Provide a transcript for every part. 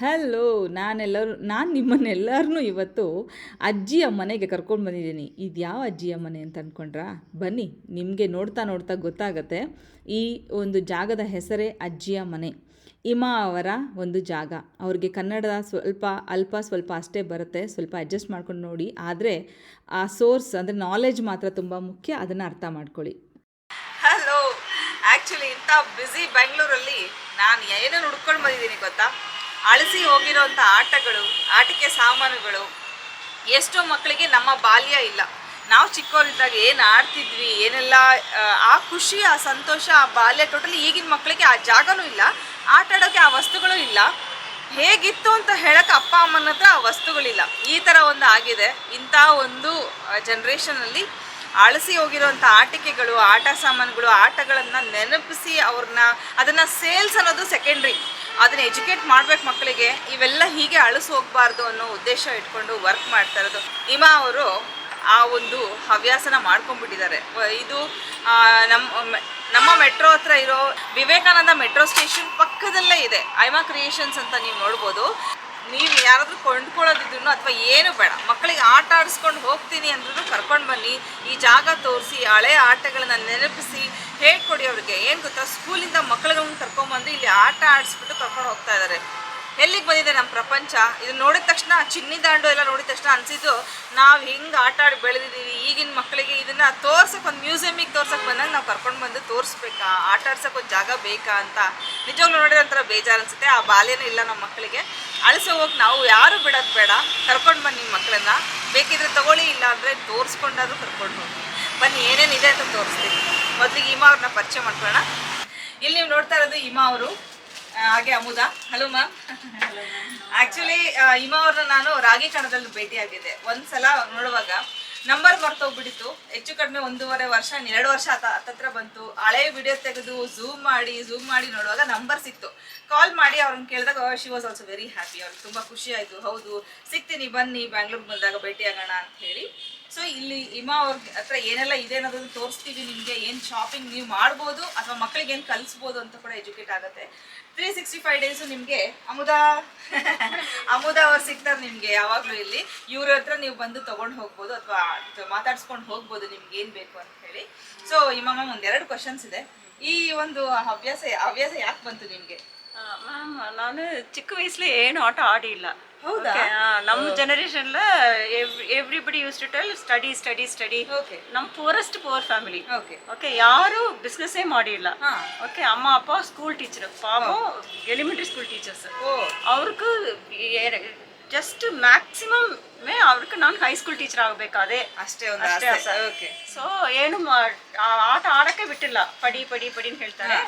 Hello ನಾನೆಲ್ಲರೂ ನಾನು ನಿಮ್ಮನ್ನೆಲ್ಲರನ್ನೂ ಇವತ್ತು ಅಜ್ಜಿಯ ಮನೆಗೆ ಕರ್ಕೊಂಡು ಬಂದಿದ್ದೀನಿ. ಇದು ಯಾವ ಅಜ್ಜಿಯ ಮನೆ ಅಂತ ಅಂದ್ಕೊಂಡ್ರಾ ಬನ್ನಿ, ನಿಮಗೆ ನೋಡ್ತಾ ನೋಡ್ತಾ ಗೊತ್ತಾಗತ್ತೆ. ಈ ಒಂದು ಜಾಗದ ಹೆಸರೇ ಅಜ್ಜಿಯ ಮನೆ. ಇಮಾ ಅವರ ಒಂದು ಜಾಗ. ಅವ್ರಿಗೆ ಕನ್ನಡ ಸ್ವಲ್ಪ ಅಲ್ಪ ಸ್ವಲ್ಪ ಅಷ್ಟೇ ಬರುತ್ತೆ. ಸ್ವಲ್ಪ ಅಡ್ಜಸ್ಟ್ ಮಾಡ್ಕೊಂಡು ನೋಡಿ. ಆದರೆ ಆ ಸೋರ್ಸ್ ಅಂದರೆ ನಾಲೆಜ್ ಮಾತ್ರ ತುಂಬ ಮುಖ್ಯ. ಅದನ್ನು ಅರ್ಥ ಮಾಡ್ಕೊಳ್ಳಿ. ಹಲೋ ಆ್ಯಕ್ಚುಲಿ ಇಂಥ ಬ್ಯುಸಿ ಬೆಂಗಳೂರಲ್ಲಿ ನಾನು ಏನೇನು ಹುಡ್ಕೊಂಡು ಬಂದಿದ್ದೀನಿ ಗೊತ್ತಾ? ಅಳಿಸಿ ಹೋಗಿರೋಂಥ ಆಟಗಳು ಆಟಿಕೆ ಸಾಮಾನುಗಳು ಎಷ್ಟೋ ಮಕ್ಕಳಿಗೆ ನಮ್ಮ ಬಾಲ್ಯ ಇಲ್ಲ. ನಾವು ಚಿಕ್ಕವರಿದ್ದಾಗ ಏನು ಆಡ್ತಿದ್ವಿ ಏನೆಲ್ಲ ಆ, ಖುಷಿ ಆ ಸಂತೋಷ ಆ ಬಾಲ್ಯ ಟೋಟಲಿ ಈಗಿನ ಮಕ್ಕಳಿಗೆ ಆ ಜಾಗನೂ ಇಲ್ಲ ಆಟ ಆಡೋಕ್ಕೆ ಆ ವಸ್ತುಗಳು ಇಲ್ಲ. ಹೇಗಿತ್ತು ಅಂತ ಹೇಳಕ್ಕೆ ಅಪ್ಪ ಅಮ್ಮನ ಹತ್ರ ಆ ವಸ್ತುಗಳಿಲ್ಲ. ಈ ಥರ ಒಂದು ಆಗಿದೆ. ಇಂಥ ಒಂದು ಜನ್ರೇಷನಲ್ಲಿ ಅಳಿಸಿ ಹೋಗಿರೋಂಥ ಆಟಿಕೆಗಳು ಆಟ ಸಾಮಾನುಗಳು ಆಟಗಳನ್ನು ನೆನಪಿಸಿ ಅವ್ರನ್ನ ಅದನ್ನು ಸೇಲ್ಸ್ ಅನ್ನೋದು ಸೆಕೆಂಡ್ರಿ ಅದನ್ನ ಎಜುಕೇಟ್ ಮಾಡ್ಬೇಕು ಮಕ್ಕಳಿಗೆ ಇವೆಲ್ಲ ಹೀಗೆ ಅಳಿಸ್ ಹೋಗಬಾರ್ದು ಅನ್ನೋ ಉದ್ದೇಶ ಇಟ್ಕೊಂಡು ವರ್ಕ್ ಮಾಡ್ತಾ ಇರೋದು. ಇಮಾ ಅವರು ಆ ಒಂದು ಹವ್ಯಾಸನ ಮಾಡ್ಕೊಂಡ್ಬಿಟ್ಟಿದ್ದಾರೆ. ಇದು ನಮ್ಮ ನಮ್ಮ ಮೆಟ್ರೋ ಹತ್ರ ಇರೋ ವಿವೇಕಾನಂದ ಮೆಟ್ರೋ ಸ್ಟೇಷನ್ ಪಕ್ಕದಲ್ಲೇ ಇದೆ. ಐಮಾ ಕ್ರಿಯೇಷನ್ಸ್ ಅಂತ ನೀವು ನೋಡ್ಬೋದು. ನೀವು ಯಾರಾದರೂ ಕೊಂಡ್ಕೊಳ್ಳೋದಿದ್ರು ಅಥವಾ ಏನು ಬೇಡ, ಮಕ್ಕಳಿಗೆ ಆಟ ಆಡಿಸ್ಕೊಂಡು ಹೋಗ್ತೀನಿ ಅಂದ್ರೂ ಕರ್ಕೊಂಡು ಬನ್ನಿ, ಈ ಜಾಗ ತೋರಿಸಿ, ಹಳೆ ಆಟಗಳನ್ನ ನೆನಪಿಸಿ ಹೇಳ್ಕೊಡಿ ಅವ್ರಿಗೆ. ಏನು ಗೊತ್ತಾ? ಸ್ಕೂಲಿಂದ ಮಕ್ಕಳುಗಳನ್ನ ಕರ್ಕೊಂಡ್ಬಂದು ಇಲ್ಲಿ ಆಟ ಆಡಿಸ್ಬಿಟ್ಟು ಕರ್ಕೊಂಡು ಹೋಗ್ತಾ ಇದ್ದಾರೆ ಎಲ್ಲಿಗೆ ಬಂದಿದೆ ನಮ್ಮ ಪ್ರಪಂಚ? ಇದು ನೋಡಿದ ತಕ್ಷಣ, ಚಿನ್ನಿ ದಾಂಡು ಎಲ್ಲ ನೋಡಿದ ತಕ್ಷಣ ಅನಿಸಿದ್ದು, ನಾವು ಹಿಂಗೆ ಆಟ ಆಡಿ ಬೆಳೆದಿದ್ದೀವಿ ಈಗಿನ ಮಕ್ಕಳಿಗೆ ಇದನ್ನು ತೋರ್ಸಕ್ಕೆ ಒಂದು ಮ್ಯೂಸಿಯಮಿಗೆ ತೋರ್ಸಕ್ಕೆ ಬಂದಾಗ ನಾವು ಕರ್ಕೊಂಡು ಬಂದು ತೋರಿಸ್ಬೇಕಾ? ಆಟ ಒಂದು ಜಾಗ ಬೇಕಾ ಅಂತ. ನಿಜವಾಗ್ಲೂ ನೋಡಿದ್ರೆ ಒಂಥರ ಬೇಜಾರು ಅನ್ಸುತ್ತೆ ಆ ಬಾಲ್ಯನೂ ಇಲ್ಲ ನಮ್ಮ ಮಕ್ಕಳಿಗೆ ಅಳಿಸೋ ಹೋಗಿ ನಾವು ಯಾರು ಬಿಡೋದು ಬೇಡ, ಕರ್ಕೊಂಡು ಬನ್ನಿ ಮಕ್ಕಳನ್ನ ಬೇಕಿದ್ರೆ ತಗೊಳ್ಳಿ ಇಲ್ಲ ಅಂದರೆ ತೋರಿಸ್ಕೊಂಡಾದ್ರೂ ಕರ್ಕೊಂಡು ಹೋಗಿ. ಬನ್ನಿ ಏನೇನಿದೆ ಅಂತ ತೋರಿಸ್ತೀನಿ. ಮೊದಲಿಗೆ ಇಮಾ ಅವ್ರನ್ನ ಪರಿಚಯ ಮಾಡ್ಕೊಳ್ಳೋಣ. ಇಲ್ಲಿ ನೀವು ನೋಡ್ತಾ ಇರೋದು ಇಮಾ ಅವರು. ಹಾಗೆ ಅಮುದಾ. ಹಲೋ ಮ್ಯಾಮ್ ಆಕ್ಚುಲಿ ಹಿಮ ಅವ್ರನ್ನ ನಾನು ರಾಗಿ ಕಣದಲ್ಲಿ ಭೇಟಿಯಾಗಿದ್ದೆ ಒಂದ್ಸಲ ನೋಡುವಾಗ ನಂಬರ್ ಮರ್ತೋಗ್ಬಿಡಿತ್ತು ಹೆಚ್ಚು ಕಡಿಮೆ ಒಂದೂವರೆ ವರ್ಷ ಎರಡು ವರ್ಷ ಹತ್ತತ್ರ ಬಂತು. ಹಳೆ ವಿಡಿಯೋ ತೆಗೆದು ಝೂಮ್ ಮಾಡಿ ಝೂಮ್ ಮಾಡಿ ನೋಡುವಾಗ ನಂಬರ್ ಸಿಕ್ತು. ಕಾಲ್ ಮಾಡಿ ಅವ್ರನ್ನ ಕೇಳಿದಾಗ she was also very happy ಅವ್ರಿಗೆ ತುಂಬ ಖುಷಿ ಆಯಿತು. ಹೌದು, ಸಿಗ್ತೀನಿ, ಬನ್ನಿ ಬ್ಯಾಂಗ್ಳೂರ್ಗೆ ಬಂದಾಗ ಭೇಟಿಯಾಗೋಣ ಅಂತ ಹೇಳಿ. ಸೊ ಇಲ್ಲಿ ಹಿಮ ಅವ್ರ ಹತ್ರ ಏನೆಲ್ಲ ಇದೆ ಅನ್ನೋದನ್ನ ತೋರಿಸ್ತೀವಿ ನಿಮಗೆ. ಏನು ಶಾಪಿಂಗ್ ನೀವು ಮಾಡ್ಬೋದು ಅಥವಾ ಮಕ್ಕಳಿಗೆ ಏನು ಕಲಿಸ್ಬೋದು ಅಂತ ಕೂಡ ಎಜುಕೇಟ್ ಆಗುತ್ತೆ. ತ್ರೀ ಸಿಕ್ಸ್ಟಿ ಫೈವ್ ಡೇಸು ನಿಮಗೆ ಅಮುದ ಅಮುದ ಅವ್ರು ಸಿಗ್ತಾರೆ ನಿಮಗೆ ಯಾವಾಗಲೂ ಇಲ್ಲಿ. ಇವ್ರ ಹತ್ರ ನೀವು ಬಂದು ತೊಗೊಂಡು ಹೋಗ್ಬೋದು ಅಥವಾ ಮಾತಾಡ್ಸ್ಕೊಂಡು ಹೋಗ್ಬೋದು ನಿಮ್ಗೆ ಏನು ಬೇಕು ಅಂತ ಹೇಳಿ. ಸೊ ಇಮಮ್ಮ ಒಂದೆರಡು ಕ್ವಶನ್ಸ್ ಇದೆ. ಈ ಒಂದು ಹವ್ಯಾಸ ಹವ್ಯಾಸ ಯಾಕೆ ಬಂತು ನಿಮಗೆ? ಮ್ಯಾಮ್, ನಾನು ಚಿಕ್ಕ ವಯಸ್ಸಲ್ಲಿ ಏನು ಆಟ ಆಡಿಲ್ಲ. ಹೌದಾ? ನಮ್ಮ generation everybody use to tell study study study okay ನಮ್ಮ ಪೂರೆಸ್ಟ್ ಪೂರ್ ಫ್ಯಾಮಿಲಿ ಓಕೆ ಯಾರು ಬಿಸ್ನೆಸ್ಸೇ ಮಾಡಿಲ್ಲ. ಓಕೆ ಅಮ್ಮ ಅಪ್ಪ ಸ್ಕೂಲ್ ಟೀಚರ್ ಪಾಪம் ಎಲಿಮೆಂಟ್ರಿ ಸ್ಕೂಲ್ ಟೀಚರ್ಸ್ ಓ. ಅವ್ರಿಗೆ ಜಸ್ಟ್ ಮ್ಯಾಕ್ಸಿಮಮ್ ಅವ್ರಿಗೆ ನಾನು ಹೈಸ್ಕೂಲ್ ಟೀಚರ್ ಸ್ಕೂಲ್ ಟೀಚರ್ ಅಷ್ಟೇ ಒಂದು ಅಷ್ಟೇ ಸೊ ಏನು ಮಾ- ಆಟ ಆಡಕ್ಕೆ ಬಿಟ್ಟಿಲ್ಲ. ಪಡಿ ಪಡಿ ಪಡಿ ಹೇಳ್ತಾರೆ.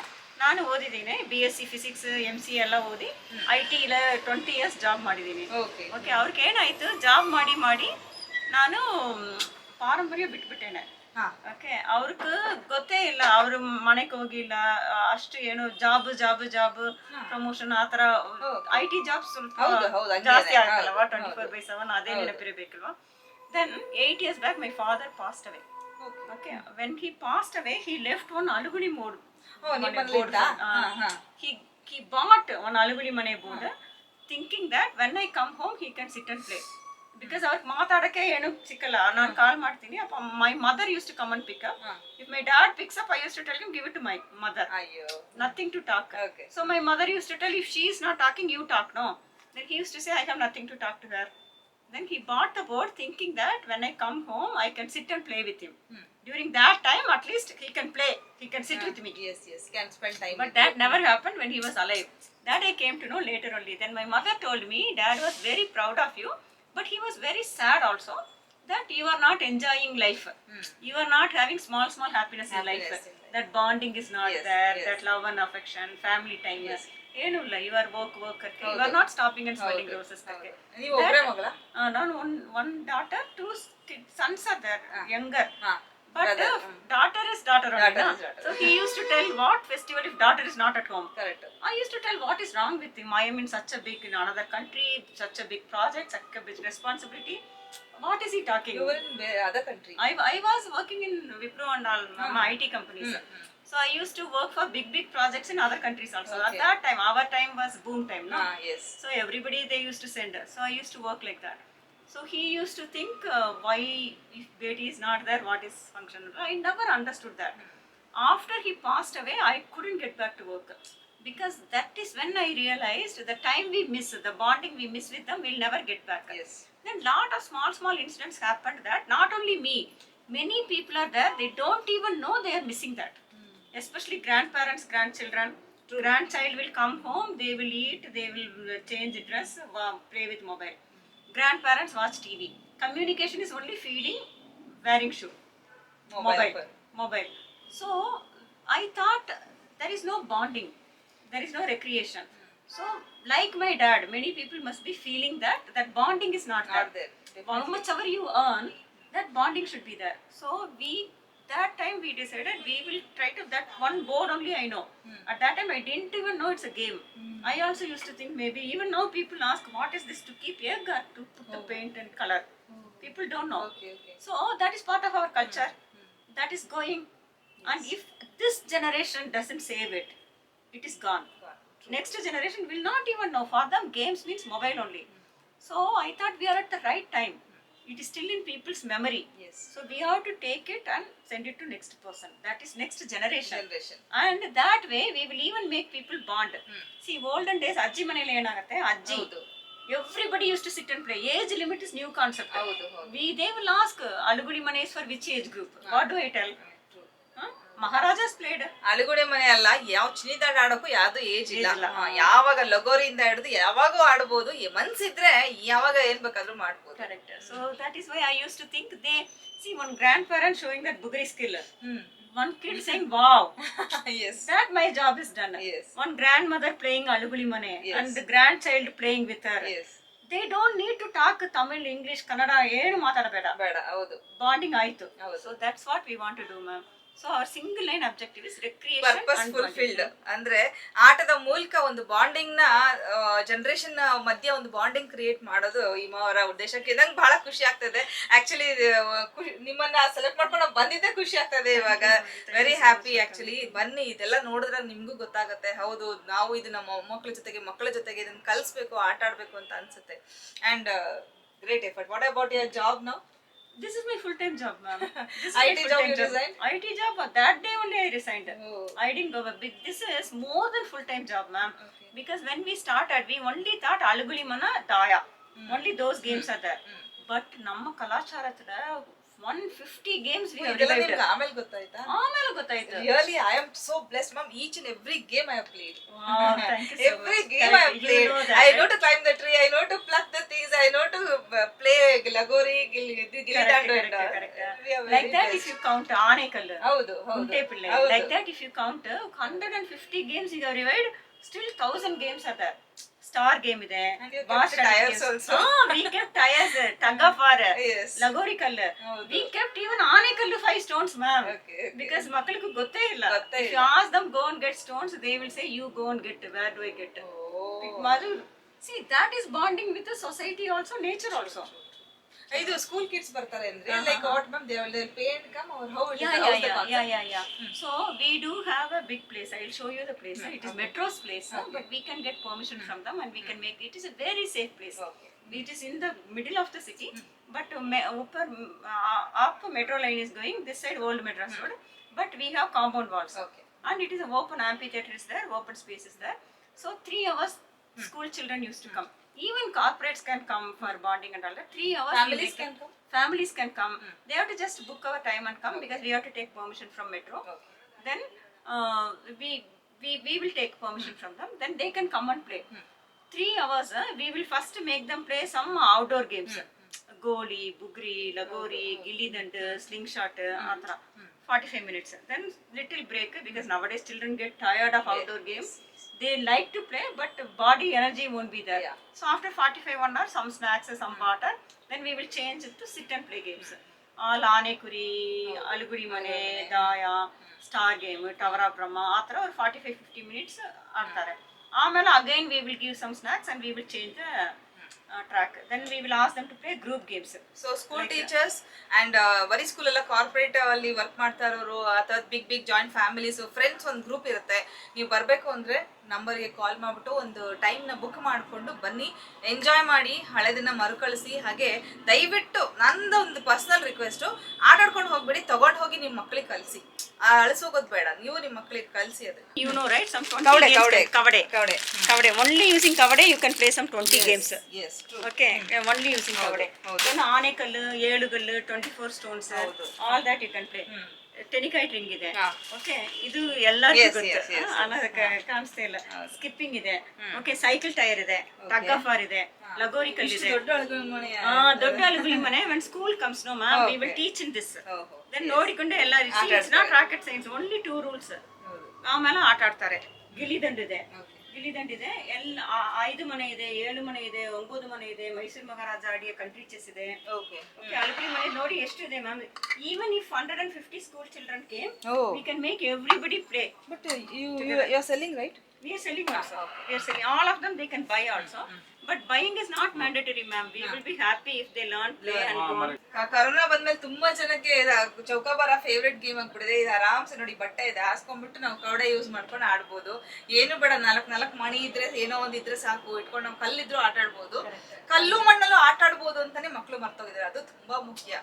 ನಾನು ಓದಿದ್ದೀನಿ B S C physics M C ಎಲ್ಲ ಓದಿ ಐ ಟಿ ಇಲ್ಲ ಟ್ವೆಂಟಿ ಇಯರ್ಸ್ ಜಾಬ್ ಮಾಡಿದ್ದೀನಿ. ಓಕೆ ಓಕೆ ಅವ್ರಿಗೆ ಏನಾಯ್ತು? ಜಾಬ್ ಮಾಡಿ ಮಾಡಿ ನಾನು ಪಾರಂಪರ್ಯ ಬಿಟ್ಬಿಟ್ಟೇನೆ. ಓಕೆ ಅವ್ರಿಗೆ ಗೊತ್ತೇ ಇಲ್ಲ. ಅವ್ರ ಮನೆಗೆ ಹೋಗಿಲ್ಲ. ಅಷ್ಟು ಏನು ಜಾಬ್ ಜಾಬ್ ಜಾಬ್ ಪ್ರಮೋಷನ್ ಆ ಥರ ಐ ಟಿ ಜಾಬ್ ಸ್ವಲ್ಪ ಜಾಸ್ತಿ ಹೌದು, ಟ್ವೆಂಟಿ ಫೋರ್ ಬೈ ಸೆವೆನ್ ಅದೇ ನೆನಪಿರಬೇಕಲ್ವಾ? Then eight years back my father passed away okay when he passed away he left one ಅಲುಗುಣಿ mode ಓ ನಿಮ್ಮಲ್ಲಿ ಇತ್ತಾ? ಹಾ ಹಾ he he bought one aluguli mane board thinking that when I come home he can sit and play because ಅವ್ರಿಗೆ ಮಾತಾಡಕ್ಕೆ ಏನು ಸಿಕ್ಕಲ್ಲ ನಾನು call ಮಾಡ್ತೀನಿ ಅಪ್ಪ my mother use to come and pick up if my dad picks up I use to tell him give it to my mother ಅಯ್ಯೋ nothing to talk Okay. so my mother used to tell if she is not talking you talk no then he used to say i have nothing to talk to her then he bought the board thinking that when i come home i can sit and play with him during that time at least he can play he can sit with me Yes, yes. Can spend time. but that never happened when he was alive. That I came to know later only. Then my mother told me, Dad was very proud of you, but he was very sad also that you are not enjoying life. You are not having small, small happiness, in life. Happiness in life. That bonding is not Yes, there, yes. that love and affection, family time. ಏನು ಇಲ್ಲ you are work work you are not stopping and smelling roses ನೀವು ಒಬ್ಬರೇ ಮಗಳ ನಾನು one one daughter two sons are there younger but Rather, um, daughter is daughter only. Daughter is daughter. So he used to tell what festival if daughter is not at home. Correct. I used to tell what is wrong with him. I am in such a big in another country, such a big project, such a big responsibility. What is he talking? You were in other country. I, I was working in Wipro and all mm. my IT companies. Mm. So I used to work for big big projects in other countries also. Okay. At that time, our time was boom time, no? Ah, yes. So everybody they used to send us. So I used to work like that. So he used to think uh, why if Betty is not there, what is function? I never understood that. After he passed away, I couldn't get back to work because that is when I realized the time we miss, the bonding we miss with them, we'll never get back. Yes. Then lot of small small incidents happened that not only me, many people are there. They don't even know they are missing that. Especially grandparents, grandchildren. Grandchild will come home, they will eat, they will uh, change dress, uh, play with mobile. Grandparents watch TV. Communication is only feeding, wearing shoe. Mobile mobile. mobile. So i thought there is no bonding. There is no recreation. So like my dad many people must be feeling that that bonding is not, Not there, there, how much ever you earn that bonding should be there. So we that time we decided we will try to that one board only i know. Hmm. At that time i didn't even know it's a game. Hmm. I also used to think maybe even now people ask what is this to keep egg or to put the paint and color people don't know Okay, okay. so that is part of our culture. That is going. And if this generation doesn't save it, it is gone. Next generation will not even know. For them, games means mobile only. So I thought we are at the right time. It is still in people's memory. Yes. So we have to take it and send it to next person. That is next generation. Generation. And that way we will even make people bond. See, olden days, ಅಜ್ಜಿ ಮನೇಲಿ ಏನಾಗುತ್ತೆ ಅಜ್ಜಿ ಹೌದು. everybody used to sit and play age limit is new concept. We they will ask ಅಲುಗುಡಿ ಮನೆ for which age group what do I tell maharajas played ಅಲುಗುಡಿ ಮನೆ ಅಲ್ಲ ಯಾವ ಚಿನಿದಾಟ ಆಡೋಕ್ಕೂ ಯಾವ್ದು ಏಜ್ ಇಲ್ಲ. ಯಾವಾಗ ಲಗೋರಿಯಿಂದ ಹಿಡಿದು ಯಾವಾಗೂ ಆಡ್ಬೋದು. ಮನ್ಸಿದ್ರೆ ಯಾವಾಗ ಏನ್ ಬೇಕಾದ್ರೂ ಮಾಡ್ಬೋದು. Correct so that is why I used to think they see one grandparent showing that ಬುಗರಿ skill Hmm one kid saying wow yes that my job is done Yes. one grandmother playing aluguli mane Yes. and the grandchild playing with her yes they don't need to talk tamil english kannada ಏನು ಮಾತಾಡಬೇಡ ಬೇಡ ಹೌದು bonding ಆಯ್ತು ಹೌದು. So that's what we want to do ma'am so ಅವ್ರ single line objective is recreation purpose fulfilled ಅಂದ್ರೆ ಆಟದ ಮೂಲಕ ಒಂದು ಬಾಂಡಿಂಗ್ನ ಜನರೇಷನ್ ಮಧ್ಯೆ ಒಂದು ಬಾಂಡಿಂಗ್ ಕ್ರಿಯೇಟ್ ಮಾಡೋದು ಇಮ ಅವರ ಉದ್ದೇಶಕ್ಕೆ. ನಂಗೆ ಬಹಳ ಖುಷಿ ಆಗ್ತದೆ. ಆಕ್ಚುಲಿ ನಿಮ್ಮನ್ನ ಸೆಲೆಕ್ಟ್ ಮಾಡ್ಕೊಂಡು ಬಂದಿದ್ದೆ ಖುಷಿ ಆಗ್ತದೆ ಇವಾಗ. ವೆರಿ ಹ್ಯಾಪಿ ಆಕ್ಚುಲಿ ಬನ್ನಿ ಇದೆಲ್ಲ ನೋಡಿದ್ರೆ ನಿಮ್ಗೂ ಗೊತ್ತಾಗುತ್ತೆ. ಹೌದು ನಾವು ಇದನ್ನ ಮಕ್ಕಳ ಜೊತೆಗೆ ಮಕ್ಕಳ ಜೊತೆಗೆ ಇದನ್ನ ಕಲಿಸ್ಬೇಕು ಆಟ ಆಡ್ಬೇಕು ಅಂತ ಅನ್ಸುತ್ತೆ. And great effort what about your job ನಾವು This is my full-time job, ma'am. IT job full-time you resigned? IT job, uh, that day only I resigned. Oh. I didn't go back. This is more than full-time job, ma'am. Okay. Because when we started, we only thought Alugulimana, Daya. Hmm. Only those games hmm. are there. Hmm. But ನಮ್ಮ ಕಲಾಚಾರத்துல one fifty games ಆಮೇಲೆ ಗೊತ್ತಾಯ್ತಾ ಆಮೇಲೆ ಗೊತ್ತಾಯ್ತು Really, I am so blessed, ma'am. Each in every game I have played. Wow, thank you so every much. game Thank I have you. You played. know that, I know right? to climb the tree. I know to pluck the things. I know to uh, play lagori, gilli, gilli Correct, dandu correct, and all. correct. We are Like that, if you count ಆನೆಕಲ್ಲು ಹೌದು ಗುಂಟೆ ಪಿಳ್ಳೆ ಹೌದು. like that if you count uh, 150 games you have revived still 1000 games are there star game ಇದೆ And you kept Vast the tires games. also. Ah, we kept tires uh, tug of war uh, Yes. ಲಗೋರಿ ಕಲ್ಲು ಹೌದು. we kept even Anekal five stones ma'am Okay, okay. because ಮಕ್ಕಳಿಗೂ ಗೊತ್ತೇ ಇಲ್ಲ ಗೊತ್ತೇ if you ಇಲ್ಲ. ask them go and get stones they will say you go and get where do I get Oh. It mother see that is ಇದು school kids ಬರ್ತಾರೆ ಅಂದ್ರೆ like what ma'am they will pay and come or how it is yeah, how's yeah, the yeah, concept? yeah, yeah, yeah. So we do have a big place. I'll show you the place. It is Metro's place, huh? but we can get permission from them and we can make it is a very safe place. Okay. It is in the middle of the city, but uh, me- upper, uh, up metro line is going this side old Madras road, but we have compound walls. Okay. And it is an open amphitheater is there, open space is there. So three hours school children used to come. Even corporates can come for bonding and all that. Three hours. we Families make can it- come? Families can come. They have to just book our time and come because we have to take permission from metro. Okay. Then uh, we, we we will take permission from them. Then they can come and play. Three hours. Uh, we will first make them play some outdoor games. Goli, bugri, lagori, gilli dand, slingshot, ಆ ಥರ. 45 minutes. Then little break because nowadays children get tired of outdoor games. They like to play, but body energy won't be there. Yeah. So after 45 one hour, some snacks, some water. Then we will change it to sit and play games. All ಆನೆ ಕುರಿ ಅಲುಗುಡಿ ಮನೆ ದಾಯ star game tower of Brahma ಆ ಥರ ಒಂದು forty five fifty minutes ಆಡ್ತಾರೆ ಆಮೇಲೆ again we will give some snacks and we will change the uh, track. Then we will ask them to play group games. So school teachers and ಬರೀ school ಎಲ್ಲ corporate ಅಲ್ಲಿ work ಮಾಡ್ತಾ ಇರೋರು ಅಥವಾ big big joint families friends ಒಂದು group ಇರುತ್ತೆ ನೀವು ಬರಬೇಕು ಅಂದ್ರೆ ನಂಬರ್ಗೆ ಕಾಲ್ ಮಾಡ್ಬಿಟ್ಟು ಒಂದು ಟೈಮ್ನ ಬುಕ್ ಮಾಡಿಕೊಂಡು ಬನ್ನಿ. ಎಂಜಾಯ್ ಮಾಡಿ ಹಳೆದನ್ನ ಮರುಕಳಿಸಿ. ಹಾಗೆ ದಯವಿಟ್ಟು ನಂದು ಒಂದು ಪರ್ಸನಲ್ ರಿಕ್ವೆಸ್ಟು ಆಟಾಡ್ಕೊಂಡು ಹೋಗ್ಬೇಡಿ ತಗೊಂಡು ಹೋಗಿ ನಿಮ್ಮ ಮಕ್ಳಿಗೆ ಕಲಿಸಿ. ಅಳಿಸೋಗೋದು ಬೇಡ. ನೀವು ನಿಮ್ಮ ಮಕ್ಕಳಿಗೆ ಕಲಿಸಿ ಅದು. Right? Some 20 Kavade, games. kavade. can- Kavade. Kavade. Only using Kavade, you can play some 20 games. Yes okay only using ಕವಡೆ. ಆನೆಕಲ್ಲು ಏಳುಗಲ್ಲು twenty four stones all that you can play tennikoit ring ಇದೆ ಓಕೆ ಇದು ಎಲ್ಲರಿಗೂ ಗೊತ್ತು. ಅನ್ನೋದಕ್ಕೆ ಕಾಣಿಸ್ತಾ ಇಲ್ಲ. Skipping ಇದೆ. Okay cycle tyre ಇದೆ. ಟಗ್ ಆಫ್ ವಾರ್ ಇದೆ. ಲಗೋರಿ ಕಲ್ ಇದೆ. ದೊಡ್ಡ ಅಲುಗುಳಿ ಮನೆ when school comes no ma'am we will teach in this then ನೋಡಿಕೊಂಡು ಎಲ್ಲ it's not rocket science only two rules ಆಮೇಲೆ ಆಟ ಆಡ್ತಾರೆ. ಗಿಲಿದಂಡು ಇದೆ. ಗಿಲಿದಂಡು ಇದೆ ಎಲ್ಲ ಆ- ಐದು ಮನೆ ಇದೆ ಏಳು ಮನೆ ಇದೆ ಒಂಬತ್ತು ಮನೆ ಇದೆ ಮೈಸೂರು ಮಹಾರಾಜ ಆಡಿಯ ಕಂಟ್ರಿ ಚೆಸ್ ಇದೆ ಓಕೆ Okay, ಅಲುಗುಳಿ ಮನೆ ನೋಡಿ ಎಷ್ಟು ಇದೆ ma'am even if hundred and fifty school children came Oh. We can make everybody play but you you are selling right We are selling also. We are selling. All of them they can buy also. But buying is not mandatory ma'am we will be happy if they learn play and. Corona ಬಂದ್ಮೇಲೆ ತುಂಬಾ ಜನಕ್ಕೆ ಚೌಕಾಬಾರ favourite game ಆಗ್ಬಿಟ್ಟಿದೆ. ಇದು ಆರಾಮ್ಸೆ ನೋಡಿ ಬಟ್ಟೆ ಇದೆ ಹಾಸ್ಕೊಂಡ್ಬಿಟ್ಟು ನಾವು ಕವಡೆ ಯೂಸ್ ಮಾಡ್ಕೊಂಡು ಆಡ್ಬೋದು. ಏನು ಬೇಡ ನಾಲ್ಕು ನಾಲ್ಕು ಮಣಿ ಇದ್ರೆ ಏನೋ ಒಂದ್ ಇದ್ರೆ ಸಾಕು. ಇಟ್ಕೊಂಡು ನಾವು ಕಲ್ಲಿದ್ರು ಆಟ ಆಡ್ಬೋದು ಕಲ್ಲು ಮಣ್ಣಲ್ಲೂ ಆಟ ಆಡ್ಬೋದು ಅಂತಾನೆ ಮಕ್ಳು ಮರ್ತೋಗಿದ್ದಾರೆ. ಅದು ತುಂಬಾ ಮುಖ್ಯ.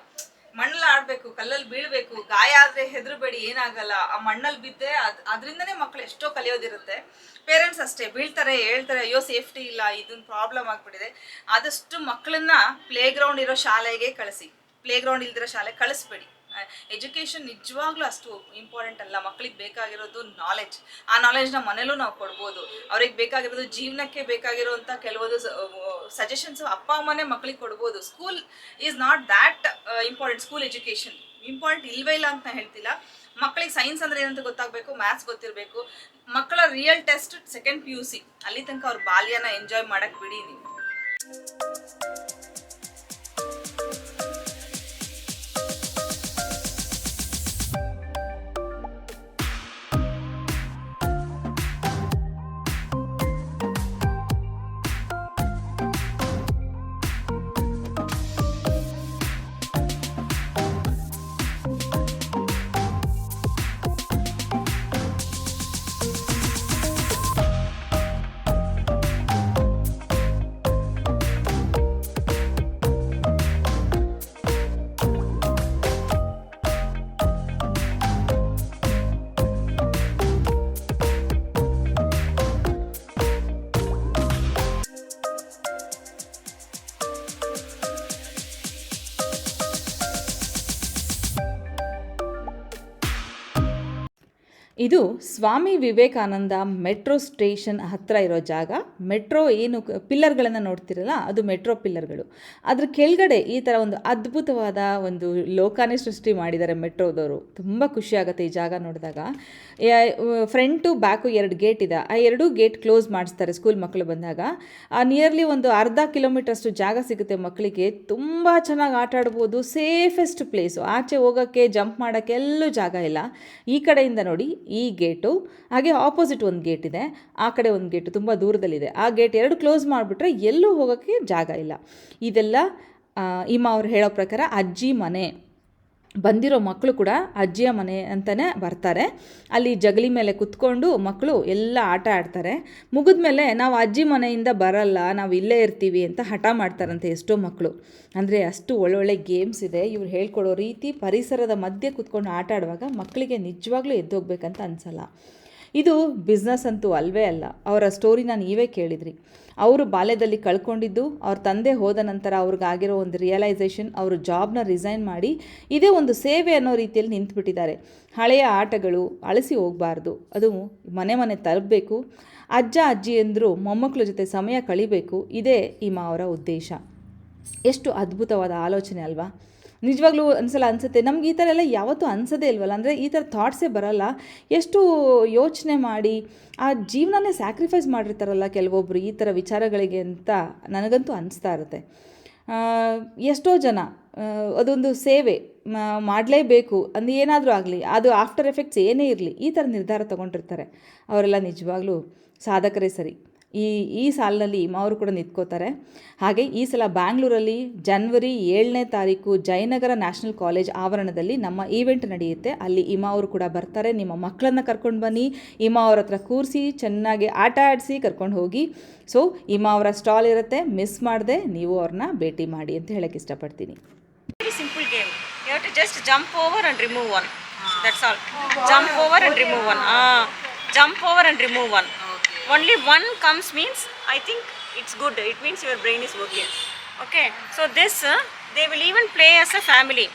ಮಣ್ಣಲ್ಲಿ ಆಡ್ಬೇಕು, ಕಲ್ಲಲ್ಲಿ ಬೀಳ್ಬೇಕು, ಗಾಯ ಆದ್ರೆ ಹೆದರ್ಬೇಡಿ, ಏನಾಗಲ್ಲ. ಆ ಮಣ್ಣಲ್ಲಿ ಬಿದ್ದೆ ಅದ್ ಅದರಿಂದನೇ ಮಕ್ಳು ಎಷ್ಟೋ ಕಲಿಯೋದಿರುತ್ತೆ. ಪೇರೆಂಟ್ಸ್ ಅಷ್ಟೇ, ಬೀಳ್ತಾರೆ, ಹೇಳ್ತಾರೆ, ಅಯ್ಯೋ ಸೇಫ್ಟಿ ಇಲ್ಲ, ಇದೊಂದು ಪ್ರಾಬ್ಲಮ್ ಆಗ್ಬಿಟ್ಟಿದೆ. ಆದಷ್ಟು ಮಕ್ಕಳನ್ನ ಪ್ಲೇ ಗ್ರೌಂಡ್ ಇರೋ ಶಾಲೆಗೆ ಕಳಿಸಿ. ಪ್ಲೇ ಗ್ರೌಂಡ್ ಇಲ್ದಿರೋ ಶಾಲೆ ಕಳಿಸ್ಬೇಡಿ. ಎಜುಕೇಶನ್ ನಿಜವಾಗ್ಲೂ ಅಷ್ಟು ಇಂಪಾರ್ಟೆಂಟ್ ಅಲ್ಲ. ಮಕ್ಕಳಿಗೆ ಬೇಕಾಗಿರೋದು ನಾಲೆಜ್ ಆ ನಾಲೆಜ್ನ ಮನೇಲೂ ನಾವು ಕೊಡ್ಬೋದು. ಅವ್ರಿಗೆ ಬೇಕಾಗಿರೋದು ಜೀವನಕ್ಕೆ ಬೇಕಾಗಿರೋವಂಥ ಕೆಲವೊಂದು ಸಜೆಷನ್ಸ್ ಅಪ್ಪ, ಅಮ್ಮನೇ ಮಕ್ಳಿಗೆ ಕೊಡ್ಬೋದು. School is not that important school education important ಇಲ್ವೇ ಇಲ್ಲ ಅಂತ ಹೇಳ್ತಿಲ್ಲ. ಮಕ್ಕಳಿಗೆ ಸೈನ್ಸ್ ಅಂದ್ರೆ ಏನಂತ ಗೊತ್ತಾಗಬೇಕು? ಮ್ಯಾಥ್ಸ್ ಗೊತ್ತಿರಬೇಕು. ಮಕ್ಕಳ real test second P U C ಅಲ್ಲಿ ತನಕ ಅವ್ರ ಬಾಲ್ಯನ ಎಂಜಾಯ್ ಮಾಡಕ್ ಬಿಡಿ ನೀವು. ಇದು ಸ್ವಾಮಿ ವಿವೇಕಾನಂದ ಮೆಟ್ರೋ ಸ್ಟೇಷನ್ ಹತ್ತಿರ ಇರೋ ಜಾಗ. ಮೆಟ್ರೋ ಏನು ಪಿಲ್ಲರ್ಗಳನ್ನು ನೋಡ್ತಿರಲ್ಲ, ಅದು ಮೆಟ್ರೋ ಪಿಲ್ಲರ್ಗಳು. ಅದ್ರ ಕೆಳಗಡೆ ಈ ಥರ ಒಂದು ಅದ್ಭುತವಾದ ಒಂದು ಲೋಕಾನೇ ಸೃಷ್ಟಿ ಮಾಡಿದ್ದಾರೆ ಮೆಟ್ರೋದವರು. ತುಂಬ ಖುಷಿ ಆಗುತ್ತೆ ಈ ಜಾಗ ನೋಡಿದಾಗ. ಫ್ರಂಟು ಬ್ಯಾಕು ಎರಡು ಗೇಟ್ ಇದೆ. ಆ ಎರಡೂ ಗೇಟ್ ಕ್ಲೋಸ್ ಮಾಡಿಸ್ತಾರೆ ಸ್ಕೂಲ್ ಮಕ್ಕಳು ಬಂದಾಗ. ಆ ನಿಯರ್ಲಿ ಒಂದು ಅರ್ಧ ಕಿಲೋಮೀಟರ್ಷ್ಟು ಜಾಗ ಸಿಗುತ್ತೆ ಮಕ್ಕಳಿಗೆ. ತುಂಬ ಚೆನ್ನಾಗಿ ಆಟ ಆಡ್ಬೋದು, ಸೇಫೆಸ್ಟ್ ಪ್ಲೇಸು. ಆಚೆ ಹೋಗೋಕ್ಕೆ, ಜಂಪ್ ಮಾಡೋಕ್ಕೆ ಎಲ್ಲೂ ಜಾಗ ಇಲ್ಲ. ಈ ಕಡೆಯಿಂದ ನೋಡಿ ಗೇಟು, ಹಾಗೆ ಆಪೋಸಿಟ್ ಒಂದು ಗೇಟ್ ಇದೆ, ಆ ಕಡೆ ಒಂದು ಗೇಟು ತುಂಬ ದೂರದಲ್ಲಿದೆ. ಆ ಗೇಟ್ ಎರಡು ಕ್ಲೋಸ್ ಮಾಡಿಬಿಟ್ರೆ ಎಲ್ಲೂ ಹೋಗೋಕ್ಕೆ ಜಾಗ ಇಲ್ಲ. ಇದೆಲ್ಲ ಇಮ್ಮ ಅವ್ರು ಹೇಳೋ ಪ್ರಕಾರ ಅಜ್ಜಿ ಮನೆ. ಬಂದಿರೋ ಮಕ್ಕಳು ಕೂಡ ಅಜ್ಜಿಯ ಮನೆ ಅಂತಲೇ ಬರ್ತಾರೆ. ಅಲ್ಲಿ ಜಗಲಿ ಮೇಲೆ ಕುತ್ಕೊಂಡು ಮಕ್ಕಳು ಎಲ್ಲ ಆಟ ಆಡ್ತಾರೆ. ಮುಗಿದ್ಮೇಲೆ ನಾವು ಅಜ್ಜಿ ಮನೆಯಿಂದ ಬರಲ್ಲ, ನಾವು ಇಲ್ಲೇ ಇರ್ತೀವಿ ಅಂತ ಹಠ ಮಾಡ್ತಾರಂತೆ ಎಷ್ಟೋ ಮಕ್ಕಳು. ಅಂದರೆ ಅಷ್ಟು ಒಳ್ಳೊಳ್ಳೆ ಗೇಮ್ಸ್ ಇದೆ. ಇವ್ರು ಹೇಳ್ಕೊಡೋ ರೀತಿ ಪರಿಸರದ ಮಧ್ಯೆ ಕುತ್ಕೊಂಡು ಆಟ ಆಡುವಾಗ ಮಕ್ಕಳಿಗೆ ನಿಜವಾಗ್ಲೂ ಎದ್ದೋಗ್ಬೇಕಂತ ಅನಿಸಲ್ಲ. ಇದು ಬಿಸ್ನೆಸ್ ಅಂತೂ ಅಲ್ವೇ ಅಲ್ಲ. ಅವರ ಸ್ಟೋರಿನ ನೀವೇ ಕೇಳಿದ್ರಿ. ಅವರು ಬಾಲ್ಯದಲ್ಲಿ ಕಳ್ಕೊಂಡಿದ್ದು, ಅವ್ರ ತಂದೆ ಹೋದ ನಂತರ ಅವ್ರಿಗಾಗಿರೋ ಒಂದು ರಿಯಲೈಸೇಷನ್ ಅವರು ಜಾಬ್ನ ರಿಸೈನ್ ಮಾಡಿ ಇದೇ ಒಂದು ಸೇವೆ ಅನ್ನೋ ರೀತಿಯಲ್ಲಿ ನಿಂತುಬಿಟ್ಟಿದ್ದಾರೆ. ಹಳೆಯ ಆಟಗಳು ಅಳಿಸಿ ಹೋಗಬಾರ್ದು. ಅದು ಮನೆ ಮನೆ ತಲುಪಬೇಕು. ಅಜ್ಜ, ಅಜ್ಜಿ ಎಂದರು ಮೊಮ್ಮಕ್ಕಳ ಜೊತೆ ಸಮಯ ಕಳಿಬೇಕು. ಇದೇ ಈ ಮಾವರ ಉದ್ದೇಶ. ಎಷ್ಟು ಅದ್ಭುತವಾದ ಆಲೋಚನೆ ಅಲ್ವಾ? ನಿಜವಾಗ್ಲೂ ಒಂದ್ಸಲ ಅನಿಸುತ್ತೆ. ನಮ್ಗೆ ಈ ಥರ ಎಲ್ಲ ಯಾವತ್ತೂ ಅನ್ಸೋದೇ ಇಲ್ವಲ್ಲ? ಅಂದರೆ ಈ ಥರ ಥಾಟ್ಸೇ ಬರಲ್ಲ. ಎಷ್ಟು ಯೋಚನೆ ಮಾಡಿ, ಆ ಜೀವನನೇ ಸ್ಯಾಕ್ರಿಫೈಸ್ ಮಾಡಿರ್ತಾರಲ್ಲ ಕೆಲವೊಬ್ಬರು ಈ ಥರ ವಿಚಾರಗಳಿಗೆ ಅಂತ ನನಗಂತೂ ಅನಿಸ್ತಾ ಇರುತ್ತೆ. ಎಷ್ಟೋ ಜನ ಅದೊಂದು ಸೇವೆ ಮಾಡಲೇಬೇಕು ಅಂದು ಏನಾದರೂ ಆಗಲಿ, ಅದು ಆಫ್ಟರ್ ಎಫೆಕ್ಟ್ಸ್ ಏನೇ ಇರಲಿ, ಈ ಥರ ನಿರ್ಧಾರ ತೊಗೊಂಡಿರ್ತಾರೆ. ಅವರೆಲ್ಲ ನಿಜವಾಗ್ಲೂ ಸಾಧಕರೇ ಸರಿ. ಈ ಈ ಸಾಲಿನಲ್ಲಿ ಇಮಾವರು ಕೂಡ ನಿಂತ್ಕೋತಾರೆ. ಹಾಗೆ ಈ ಸಲ ಬ್ಯಾಂಗ್ಳೂರಲ್ಲಿ ಜನ್ವರಿ ಏಳನೇ ತಾರೀಕು ಜಯನಗರ ನ್ಯಾಷನಲ್ ಕಾಲೇಜ್ ಆವರಣದಲ್ಲಿ ನಮ್ಮ ಈವೆಂಟ್ ನಡೆಯುತ್ತೆ. ಅಲ್ಲಿ ಇಮಾ ಅವರು ಕೂಡ ಬರ್ತಾರೆ. ನಿಮ್ಮ ಮಕ್ಕಳನ್ನು ಕರ್ಕೊಂಡು ಬನ್ನಿ. ಇಮಾ ಅವ್ರ ಹತ್ರ ಕೂರಿಸಿ, ಚೆನ್ನಾಗಿ ಆಟ ಆಡಿಸಿ ಕರ್ಕೊಂಡು ಹೋಗಿ. ಸೊ ಇಮಾ ಅವರ ಸ್ಟಾಲ್ ಇರುತ್ತೆ. ಮಿಸ್ ಮಾಡದೆ ನೀವು ಅವ್ರನ್ನ ಭೇಟಿ ಮಾಡಿ ಅಂತ ಹೇಳಕ್ಕೆ ಇಷ್ಟಪಡ್ತೀನಿ. Simple game game. You have to just jump over and remove jump over and remove one jump over and remove one. Only one comes means I think it's good. It means your brain is working. Okay. So this uh, they will even play as a family.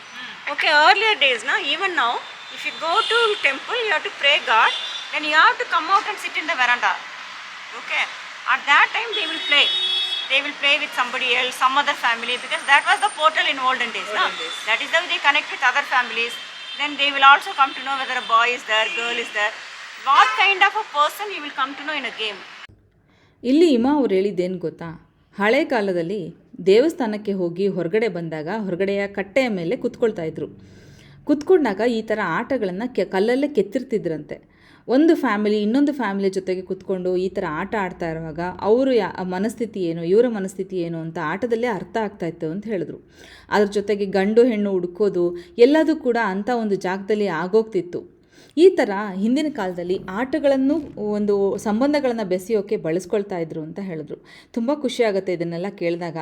Okay. Earlier days, now even now, if you go to temple, you have to pray God. Then you have to come out and sit in the veranda. Okay. At that time they will play. They will play with somebody else, some other family, because that was the portal in olden days. no? That is how they connect with other families. Then they will also come to know whether a boy is there, girl is there. What kind of a person you will come to know in a game ಇಲ್ಲಿ ಇಮಾ ಅವ್ರು ಹೇಳಿದ್ದೇನು ಗೊತ್ತಾ? ಹಳೆ ಕಾಲದಲ್ಲಿ ದೇವಸ್ಥಾನಕ್ಕೆ ಹೋಗಿ ಹೊರಗಡೆ ಬಂದಾಗ ಹೊರಗಡೆಯ ಕಟ್ಟೆಯ ಮೇಲೆ ಕುತ್ಕೊಳ್ತಾ ಇದ್ರು. ಕುತ್ಕೊಂಡಾಗ ಈ ಥರ ಆಟಗಳನ್ನು ಕೆ ಕಲ್ಲಲ್ಲೇ ಕೆತ್ತಿರ್ತಿದ್ರಂತೆ. ಒಂದು ಫ್ಯಾಮಿಲಿ ಇನ್ನೊಂದು ಫ್ಯಾಮಿಲಿ ಜೊತೆಗೆ ಕುತ್ಕೊಂಡು ಈ ಥರ ಆಟ ಆಡ್ತಾ ಇರುವಾಗ ಅವರು ಯಾ ಮನಸ್ಥಿತಿ ಏನು, ಇವರ ಮನಸ್ಥಿತಿ ಏನು ಅಂತ ಆಟದಲ್ಲೇ ಅರ್ಥ ಆಗ್ತಾ ಇತ್ತು ಅಂತ ಹೇಳಿದ್ರು. ಅದ್ರ ಜೊತೆಗೆ ಗಂಡು ಹೆಣ್ಣು ಹುಡುಕೋದು ಎಲ್ಲದೂ ಕೂಡ ಅಂಥ ಒಂದು ಜಾಗದಲ್ಲಿ ಆಗೋಗ್ತಿತ್ತು. ಈ ಥರ ಹಿಂದಿನ ಕಾಲದಲ್ಲಿ ಆಟಗಳನ್ನು ಒಂದು ಸಂಬಂಧಗಳನ್ನು ಬೆಸೆಯೋಕೆ ಬಳಸ್ಕೊಳ್ತಾ ಇದ್ರು ಅಂತ ಹೇಳಿದ್ರು. ತುಂಬ ಖುಷಿಯಾಗುತ್ತೆ ಇದನ್ನೆಲ್ಲ ಕೇಳಿದಾಗ.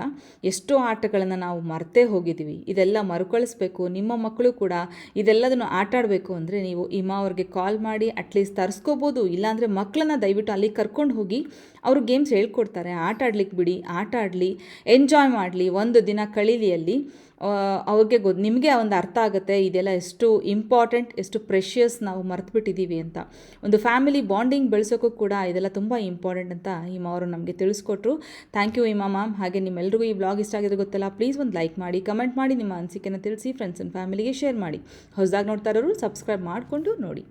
ಎಷ್ಟೋ ಆಟಗಳನ್ನು ನಾವು ಮರ್ತೇ ಹೋಗಿದ್ದೀವಿ ಇದೆಲ್ಲ ಮರುಕಳಿಸ್ಬೇಕು. ನಿಮ್ಮ ಮಕ್ಕಳು ಕೂಡ ಇದೆಲ್ಲದನ್ನು ಆಟ ಆಡಬೇಕು ಅಂದರೆ ನೀವು ಇಮಾ ಅವ್ರಿಗೆ ಕಾಲ್ ಮಾಡಿ ಅಟ್ಲೀಸ್ಟ್ ತರಿಸ್ಕೋಬೋದು. ಇಲ್ಲಾಂದರೆ ಮಕ್ಕಳನ್ನ ದಯವಿಟ್ಟು ಅಲ್ಲಿ ಕರ್ಕೊಂಡು ಹೋಗಿ ಅವರು ಗೇಮ್ಸ್ ಹೇಳ್ಕೊಡ್ತಾರೆ. ಆಟ ಆಡ್ಲಿಕ್ಕೆ ಬಿಡಿ ಆಟ ಆಡಲಿ ಎಂಜಾಯ್ ಮಾಡಲಿ. ಒಂದು ದಿನ ಕಳೀಲಿ ಅಲ್ಲಿ ಅವ್ರಿಗೆ ಗೊ ನಿಮಗೆ ಒಂದು ಅರ್ಥ ಆಗುತ್ತೆ, ಇದೆಲ್ಲ ಎಷ್ಟು ಇಂಪಾರ್ಟೆಂಟ್ ಎಷ್ಟು ಪ್ರೆಷಿಯಸ್ ನಾವು ಮರ್ತುಬಿಟ್ಟಿದ್ದೀವಿ ಅಂತ. ಒಂದು ಫ್ಯಾಮಿಲಿ ಬಾಂಡಿಂಗ್ ಬೆಳೆಸೋಕ್ಕೂ ಕೂಡ ಇದೆಲ್ಲ ತುಂಬ ಇಂಪಾರ್ಟೆಂಟ್ ಅಂತ ಇಮ್ಮ ಅವರು ನಮಗೆ ತಿಳಿಸ್ಕೊಟ್ರು. ಥ್ಯಾಂಕ್ ಯು ಇಮಾ ಮ್ಯಾಮ್ ಹಾಗೆ ನಿಮ್ಮೆಲ್ಲರಿಗೂ ಈ ಬ್ಲಾಗ್ ಇಷ್ಟ ಆಗಿದ್ರೆ ಗೊತ್ತಲ್ಲ ಪ್ಲೀಸ್ ಒಂದು ಲೈಕ್ ಮಾಡಿ ಕಮೆಂಟ್ ಮಾಡಿ, ನಿಮ್ಮ ಅನಿಸಿಕೆನ ತಿಳಿಸಿ ಫ್ರೆಂಡ್ಸ್ ಆ್ಯಂಡ್ ಫ್ಯಾಮಿಲಿಗೆ ಶೇರ್ ಮಾಡಿ. ಹೊಸದಾಗಿ ನೋಡ್ತಾ ಇರೋರು ಸಬ್ಸ್ಕ್ರೈಬ್ ಮಾಡಿಕೊಂಡು ನೋಡಿ.